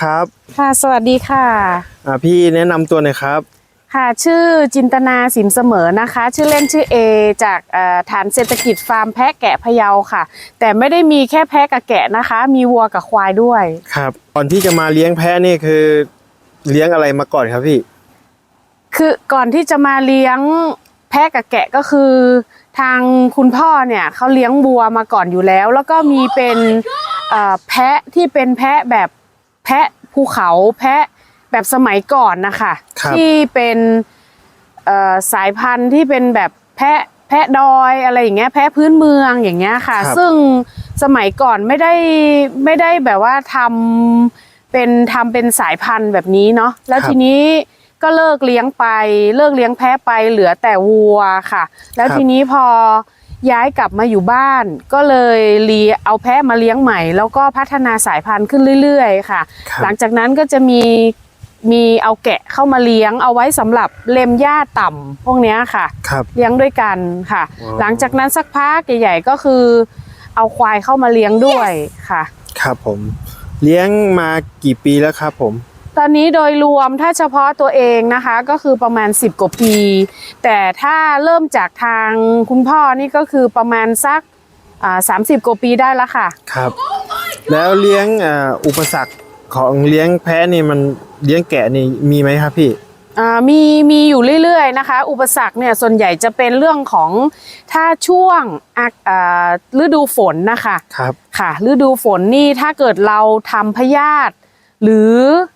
ครับ ค่ะ สวัสดีค่ะ อ่าพี่แนะนำตัวหน่อยครับ ค่ะชื่อจินตนาสิมเสมอนะคะ ชื่อเล่นชื่อเอจากเอ่อฐานเศรษฐกิจฟาร์มแพะแกะพะเยาค่ะ แต่ไม่ได้มีแค่แพะกับแกะนะคะ มีวัวกับควายด้วย ครับ ก่อนที่จะมาเลี้ยงแพะนี่คือ เลี้ยงอะไรมาก่อนครับพี่ คือก่อนที่จะมาเลี้ยงแพะกับแกะก็คือ ทางคุณพ่อเนี่ยเขาเลี้ยงวัวมาก่อนอยู่แล้ว แล้วก็มีเป็นเอ่อแพะที่เป็นแพะแบบ แพะภูเขาแพะแบบสมัยก่อนนะคะครับ ที่เป็นเอ่อสายพันธุ์ที่เป็นแบบแพะแพะดอยอะไรอย่างเงี้ยแพะพื้นเมืองอย่างเงี้ยค่ะ ครับ ซึ่งสมัยก่อนไม่ได้ไม่ได้แบบว่าทำเป็นทำเป็นสายพันธุ์แบบนี้เนาะแล้วทีนี้ก็เลิกเลี้ยงไป เลิกเลี้ยงแพะไปเหลือแต่วัวค่ะ แล้วทีนี้พอ ย้ายกลับมาอยู่บ้าน ก็เลยเลียเอาแพะมาเลี้ยงใหม่ แล้วก็พัฒนาสายพันธุ์ขึ้นเรื่อยๆ ค่ะครับหลังจากนั้นก็จะมีมีเอาแกะเข้ามาเลี้ยงเอาไว้สำหรับเล็มหญ้าต่ำพวกเนี้ยค่ะครับเลี้ยงด้วยกันค่ะอ๋อหลังจากนั้นสักพักใหญ่ๆก็คือ เอาควายเข้ามาเลี้ยงด้วยค่ะ ครับผม เลี้ยงมากี่ปีแล้วครับผม ตอนนี้โดยรวมถ้าเฉพาะตัวเองนะคะก็คือประมาณ 10 กว่าปี แต่ถ้าเริ่มจากทางคุณพ่อนี่ก็คือประมาณสักสามสิบกว่าปีได้แล้วค่ะ ครับ แล้วเลี้ยงอ่าอุปสรรคของเลี้ยงแพะนี่มันเลี้ยงแกะนี่มีไหมครับพี่อ่ามีมีอยู่เรื่อยๆนะคะ อุปสรรคเนี่ยส่วนใหญ่จะเป็นเรื่องของถ้าช่วงอะอ่าฤดูฝนนะคะครับค่ะฤดูฝนนี่ถ้าเกิดเราทำพยาธิหรืออ่า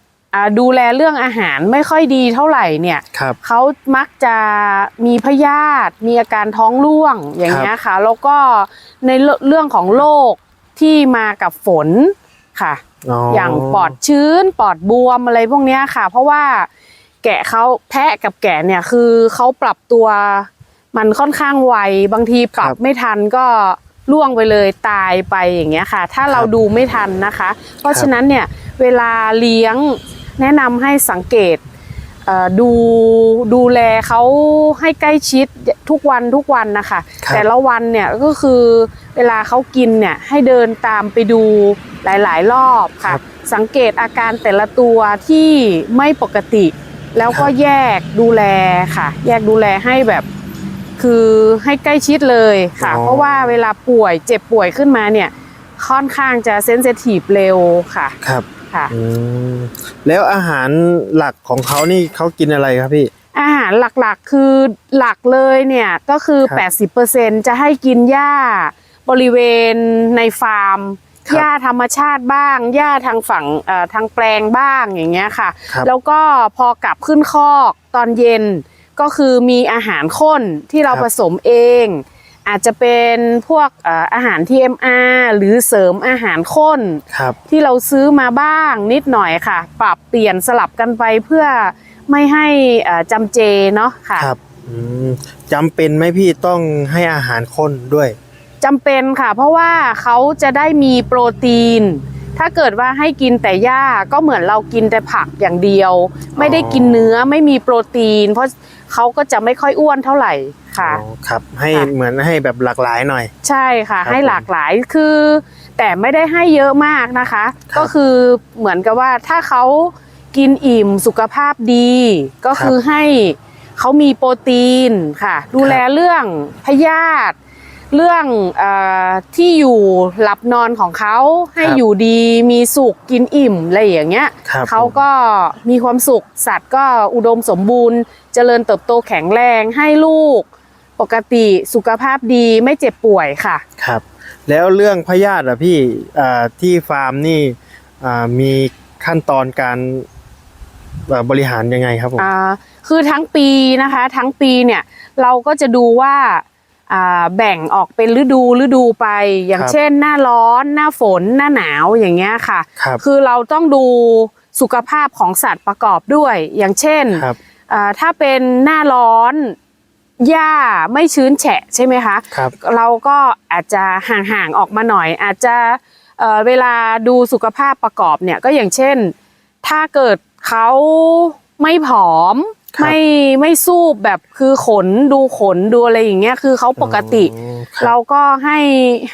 ดูแลเรื่องอาหารไม่ค่อยดีเท่าไหร่เนี่ยครับเขามักจะมีพยาธิมีอาการท้องร่วงอย่างเงี้ยค่ะ แล้วก็ในเรื่องเรื่องของโรคที่มากับฝนค่ะอย่างปอดชื้นปอดบวมอะไรพวกเนี้ยค่ะ เพราะว่าแกะเขาแพะกับแกะเนี่ยคือเขาปรับตัวมันค่อนข้างไวบางทีปรับครับไม่ทันก็ล่วงไปเลยตายไปอย่างเงี้ยค่ะ ถ้าเราครับดูไม่ทันนะคะ เพราะครับฉะนั้นเนี่ยเวลาเลี้ยง แนะนำให้สังเกตเอ่อดูดูแลเขาให้ใกล้ชิดทุกวันทุกวันนะคะครับแต่ละวันเนี่ยก็คือเวลาเขากินเนี่ยให้เดินตามไปดูหลาย ๆ รอบค่ะ สังเกตอาการแต่ละตัวที่ไม่ปกติ แล้วก็ครับแยกดูแลค่ะ แยกดูแลให้แบบคือให้ใกล้ชิดเลยค่ะอ๋อเพราะว่าเวลาป่วยเจ็บป่วยขึ้นมาเนี่ยค่อนข้างจะเซนซิทีฟเร็วค่ะครับ ค่ะ อืมแล้วอาหารหลักของเขานี่เขากินอะไรครับพี่ อาหารหลักๆคือหลักเลยเนี่ยก็คือ ครับ80%จะให้กินหญ้าบริเวณในฟาร์มครับหญ้าธรรมชาติบ้างหญ้าทางฝั่งเอ่อทางแปลงบ้างอย่างเงี้ยค่ะ ครับแล้วก็พอกลับขึ้นคอกตอนเย็นก็คือมีอาหารข้นที่เราครับ ผสมเอง อาจจะเป็นพวกเอ่ออาหาร TMR หรือเสริมอาหารข้นครับที่เราซื้อมาบ้างนิดหน่อยค่ะ ปรับเปลี่ยนสลับกันไปเพื่อไม่ให้เอ่อจำเจเนาะค่ะครับอืมจำเป็นไหมพี่ต้องให้อาหารข้นด้วยจำเป็นค่ะ เพราะว่าเขาจะได้มีโปรตีน ถ้าเกิดว่าให้กินแต่หญ้าก็เหมือนเรากินแต่ผักอย่างเดียว ไม่ได้กินเนื้อไม่มีโปรตีน เพราะเขาก็จะไม่ค่อยอ้วนเท่าไหร่ค่ะอ๋อครับ ให้ค่ะเหมือนให้แบบหลากหลายหน่อย ใช่ค่ะครับให้หลากหลายคือ แต่ไม่ได้ให้เยอะมากนะคะครับก็คือเหมือนกับว่าถ้าเขากินอิ่มสุขภาพดี ก็คือให้เขามีโปรตีนค่ะ ดูแลเรื่องพยาธิ เรื่องเออที่อยู่หลับนอนของเขาให้ครับอยู่ดีมีสุขกินอิ่มอะไรอย่างเงี้ยครับเขาก็มีความสุขสัตว์ก็อุดมสมบูรณ์ เจริญเติบโตแข็งแรงให้ลูก ปกติสุขภาพดีไม่เจ็บป่วยค่ะครับ แล้วเรื่องพยาธิอะพี่อ่าที่ฟาร์มนี่อ่ามีขั้นตอนการอ่าบริหารยังไงครับผมอ่าคือทั้งปีนะคะ ทั้งปีเนี่ยเราก็จะดูว่าอ่า แบ่งออกเป็นฤดูฤดูไป อย่างครับเช่น หน้าร้อน หน้าฝน หน้าหนาวอย่างเงี้ยค่ะครับคือเราต้องดูสุขภาพของสัตว์ประกอบด้วย อย่างเช่นครับอ่าถ้าเป็นหน้าร้อนหญ้าไม่ชื้นแฉะใช่ไหมคะครับเราก็อาจจะห่างๆออกมาหน่อย อาจจะเอ่อเวลาดูสุขภาพประกอบเนี่ยก็อย่างเช่น ถ้าเกิดเขาไม่ผอมครับ ไม่ไม่สู้แบบคือขนดูขนดูอะไรอย่างเงี้ยคือเขาปกติอ๋อครับเราก็ให้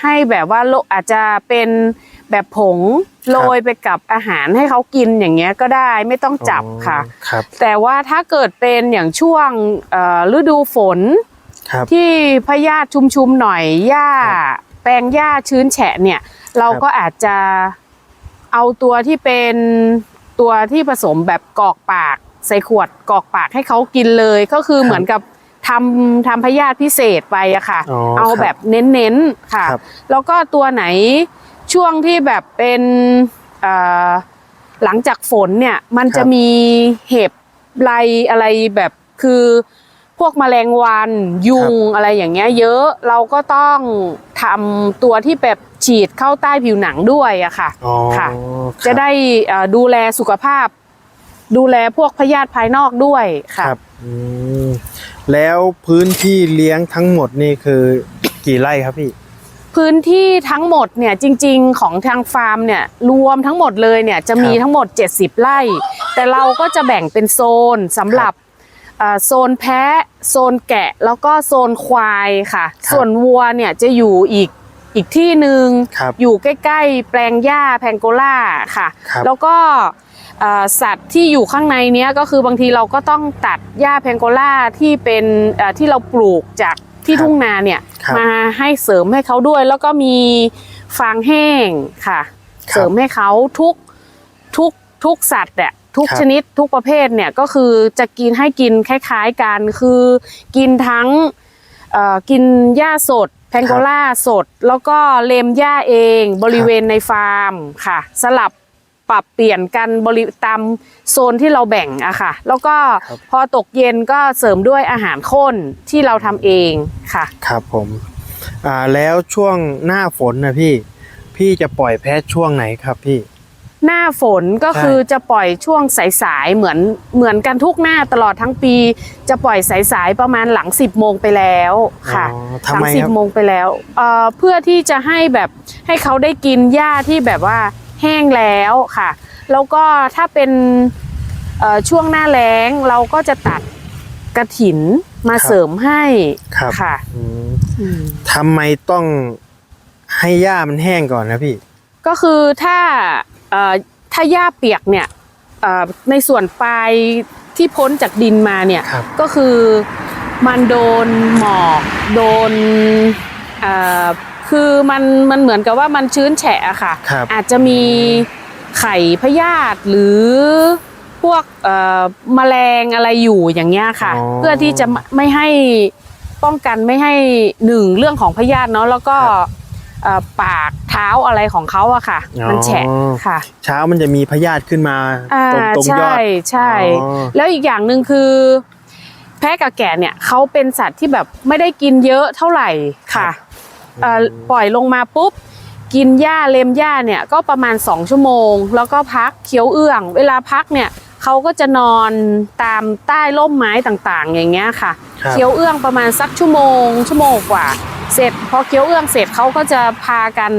ให้แบบว่าโรคอาจจะเป็นแบบผงโรยไปกับอาหารให้เขากินอย่างเงี้ยก็ได้ไม่ต้องจับค่ะอ๋อครับแต่ว่าถ้าเกิดเป็นอย่างช่วงเอ่อฤดูฝนครับที่พยาธิชุมๆหน่อยหญ้าครับแปลงหญ้าชื้นแฉะเนี่ย เราก็อาจจะเอาตัวที่เป็นตัวที่ผสมแบบกรอกปาก ใส่ขวดกรอกปากให้เขากินเลยก็คือครับเหมือนกับทำทำพยาธิพิเศษไปอะค่ะ อ๋อเอาครับแบบเน้นๆค่ะ ครับ แล้วก็ตัวไหนช่วงที่แบบเป็นเอ่อหลังจากฝนเนี่ยมันครับจะมีเห็บไรอะไรแบบคือพวกแมลงวันยุงอะไรอย่างเงี้ย เยอะเราก็ต้องทำตัวที่แบบฉีดเข้าใต้ผิวหนังด้วยอะค่ะ อ๋อค่ะ ครับ จะได้เอ่อดูแลสุขภาพ ดูแลพวกพยาธิภายนอกด้วยคค่ะรับอืมแล้วพื้นที่เลี้ยงทั้งหมดนี่คือกี่ไร่ครับพี่ พื้นที่ทั้งหมดเนี่ยจริง ๆ ของทางฟาร์มเนี่ยรวมทั้งหมดเลยเนี่ยจะมีครับทั้งหมด 70 ไร่ แต่เราก็จะแบ่งเป็นโซนสำหรับเอ่อโซนแพะ โซนแกะแล้วก็โซนควายค่ะ ครับส่วนวัวเนี่ยจะอยู่อีกอีกที่หนึ่งครับอยู่ใกล้ ๆ แปลงหญ้าแพงโกล่าค่ะ ครับ แล้วก็เอ่อ สัตว์ที่อยู่ข้างในเนี้ยก็คือบางทีเราก็ต้องตัดหญ้าแพงโกล่าที่เป็นเอ่อที่เราปลูกจากที่ครับทุ่งนาเนี่ยครับมาให้เสริมให้เขาด้วย แล้วก็มีฟางแห้งค่ะครับเสริมให้เขาทุกทุกทุกสัตว์เนี่ยทุกครับชนิดทุกประเภทเนี่ยก็คือจะกินให้กินคล้ายๆกันคือกินทั้งเอ่อกินหญ้าสดแพงโกล่าสด แล้วก็เลมหญ้าเองบริเวณในฟาร์มค่ะ สลับ ปรับเปลี่ยนกันบริตามโซนที่เราแบ่งอะค่ะ แล้วก็ครับพอตกเย็นก็เสริมด้วยอาหารข้นที่เราทำเองค่ะ ครับผมอ่าแล้วช่วงหน้าฝนนะพี่ พี่จะปล่อยแพะช่วงไหนครับพี่ หน้าฝนก็ใช่คือจะปล่อยช่วงสายๆเหมือนเหมือนกันทุกหน้าตลอดทั้งปี จะปล่อยสายๆประมาณหลัง10โมงไปแล้วค่ะอ๋อหทำลัไมสิครับ โมงไปแล้วเอ่อเพื่อที่จะให้แบบให้เขาได้กินหญ้าที่แบบว่า แห้งแล้วค่ะ แล้วก็ถ้าเป็นเอ่อช่วงหน้าแล้งเราก็จะตัดกระถินมาเสริมให้ครับค่ะอืมอืมทำไมต้องให้หญ้ามันแห้งก่อนนะพี่ ก็คือถ้าเอ่อถ้าหญ้าเปียกเนี่ยเอ่อในส่วนปลายที่พ้นจากดินมาเนี่ยครับก็คือมันโดนหมอกโดนเอ่อ คือมันมันเหมือนกับว่ามันชื้นแฉะอะค่ะครับอาจจะมีไข่พยาธิหรือพวกเอ่อแมลงอะไรอยู่อย่างเงี้ยค่ะอ๋อเพื่อที่จะไม่ให้ป้องกันไม่ให้หนึ่งเรื่องของพยาธิเนาะแล้วก็ครับเอ่อปากเท้าอะไรของเขาอะค่ะอ๋อมันแฉะค่ะ เช้ามันจะมีพยาธิขึ้นมาอ่าตรงตรงยใช่อดใช่อ๋อแล้วอีกอย่างหนึ่งคือ แพะกับแกะเนี่ยเขาเป็นสัตว์ที่แบบไม่ได้กินเยอะเท่าไหร่ค่ะเอ่อ ปล่อยลงมาปุ๊บ กินหญ้าเลมหญ้าเนี่ยก็ประมาณ 2 ชั่วโมง แล้วก็พักเคี้ยวเอื้อง เวลาพักเนี่ยเขาก็จะนอนตามใต้ร่มไม้ต่างๆ อย่างเงี้ยค่ะครับเคี้ยวเอื้องประมาณสักชั่วโมง ชั่วโมงกว่า เสร็จพอเคี้ยวเอื้องเสร็จเขาก็จะพากัน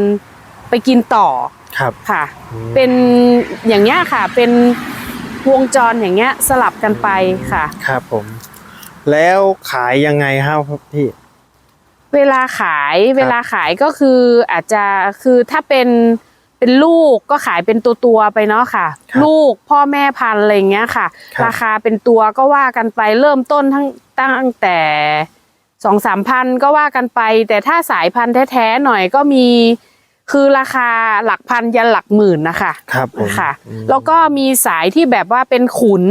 ไปกินต่อครับค่ะอืมเป็นอย่างเงี้ยค่ะ เป็นวงจรอย่างเงี้ยสลับกันไปค่ะ ครับผม แล้วขายยังไงครับพี่ เวลาขายเวลาขายก็คืออาจจะคือถ้าเป็นเป็นลูกก็ขายเป็นตัวตัวๆไปเนาะค่ะครับลูกพ่อแม่พันธุ์อะไรอย่างเงี้ยค่ะครับราคาเป็นตัวก็ว่ากันไปเริ่มต้นทั้งตั้งแต่สองสามพันก็ว่ากันไป แต่ถ้าสายพันธุ์แท้ๆหน่อยก็มี คือราคาหลักพันยันหลักหมื่นนะคะครับผมค่ะอืมแล้วก็มีสายที่แบบว่าเป็นขุน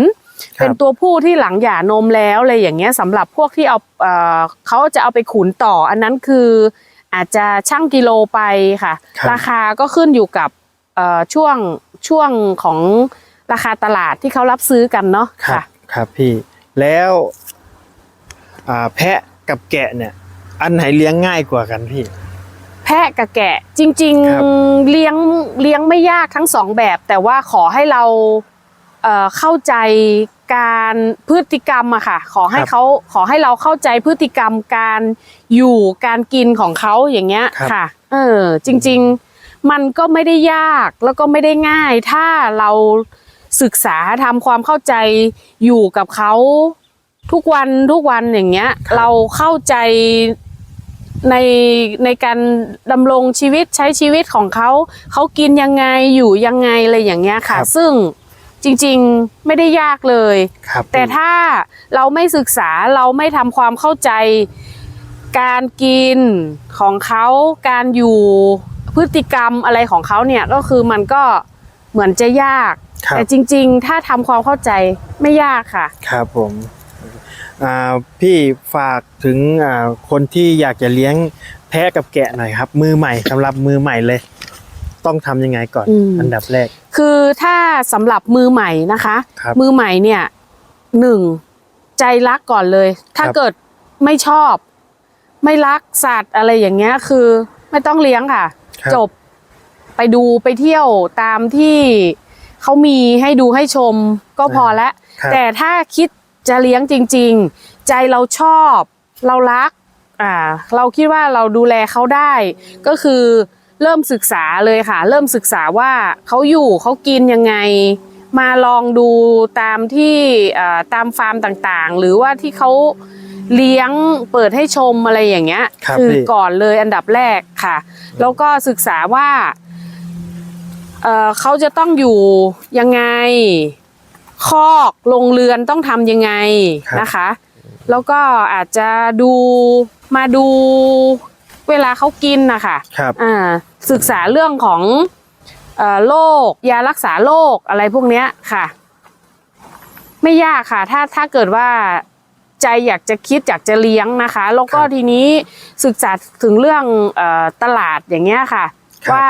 ครับ เป็นตัวผู้ที่หลังหย่านมแล้วอะไรอย่างเงี้ยสำหรับพวกที่เอาเอ่อเขาจะเอาไปขุนต่อ อันนั้นคืออาจจะชั่งกิโลไปค่ะ ครับ ราคาก็ขึ้นอยู่กับเอ่อช่วงช่วงของราคาตลาดที่เขารับซื้อกันเนาะครับ ค่ะ ครับพี่ แล้วอ่าแพะกับแกะเนี่ย อันไหนเลี้ยงง่ายกว่ากันพี่ แพะกับแกะจริง ครับ ๆ เลี้ยงเลี้ยงไม่ยากทั้งสองแบบ แต่ว่าขอให้เรา เอ่อเข้าใจการพฤติกรรมอะค่ะ ขอให้เขาขอให้เราเข้าใจพฤติกรรมการอยู่การกินของเขาอย่างเงี้ยครับค่ะ เออ จริง ๆ มันก็ไม่ได้ยากแล้วก็ไม่ได้ง่าย ถ้าเราศึกษาทำความเข้าใจอยู่กับเขาทุกวันทุกวันอย่างเงี้ยครับเราเข้าใจในในการดำรงชีวิตใช้ชีวิตของเขาเขากินยังไงอยู่ยังไงอะไรอย่างเงี้ยค่ะ ซึ่ง จริงๆไม่ได้ยากเลยครับแต่ถ้าเราไม่ศึกษาเราไม่ทำความเข้าใจ การกินของเขาการอยู่พฤติกรรมอะไรของเขาเนี่ยก็คือมันก็เหมือนจะยากครับแต่จริง ๆ ถ้าทำความเข้าใจไม่ยากค่ะ ครับผมอ่าพี่ฝากถึงอ่าคนที่อยากจะเลี้ยงแพะกับแกะหน่อยครับ มือใหม่สำหรับมือใหม่เลย ต้องทำยังไงก่อนอืม อันดับแรก คือถ้าสำหรับมือใหม่นะคะ ครับมือใหม่เนี่ยหนึ่งใจรักก่อนเลย ถ้าครับ เกิดไม่ชอบ ไม่รักสัตว์อะไรอย่างเงี้ย คือไม่ต้องเลี้ยงค่ะ ครับจบไปดูไปเที่ยวตามที่เขามีให้ดูให้ชมก็พอละครับ แต่ถ้าคิดจะเลี้ยงจริง ๆ ใจเราชอบ เรารัก อ่า เราคิดว่าเราดูแลเขาได้ ก็คือ เริ่มศึกษาเลยค่ะ เริ่มศึกษาว่าเขาอยู่เขากินยังไง มาลองดูตามที่อ่าตามฟาร์มต่างๆ หรือว่าที่เขาเลี้ยงเปิดให้ชมอะไรอย่างเงี้ยครับอพี่ก่อนเลยอันดับแรกค่ะ แล้วก็ศึกษาว่าเอ่อเขาจะต้องอยู่ยังไง คอกโรงเรือนต้องทำยังไงครับนะคะ แล้วก็อาจจะดูมาดู เวลาเขากินนะคะครับอ่าศึกษาเรื่องของเอ่อโรคยารักษาโรคอะไรพวกเนี้ยค่ะ ไม่ยากค่ะ ถ้าถ้าเกิดว่าใจอยากจะคิดอยากจะเลี้ยงนะคะ แล้วก็ครับทีนี้ศึกษาถึงเรื่องเออตลาดอย่างเงี้ยค่ะครับว่า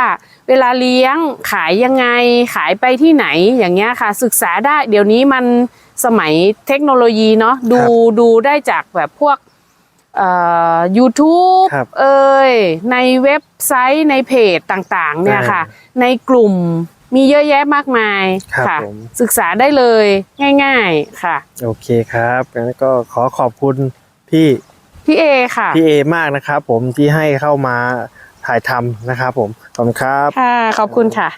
เวลาเลี้ยงขายยังไงขายไปที่ไหนอย่างเงี้ยค่ะ ศึกษาได้เดี๋ยวนี้มันสมัยเทคโนโลยีเนาะดูดูได้จากแบบพวก เอ่อ YouTube ครับเอ่ยในเว็บไซต์ในเพจต่างๆ เนี่ยค่ะ ในกลุ่มมีเยอะแยะมากมายครับค่ะ ผม ศึกษาได้เลยง่าย ๆค่ะ โอเคครับงั้นก็ขอขอบคุณพี่พี่เอค่ะพี่เอมากนะครับ ผมที่ให้เข้ามาถ่ายทำนะครับ ผมขอบคุณครับ ค่ะ ขอบคุณค่ะ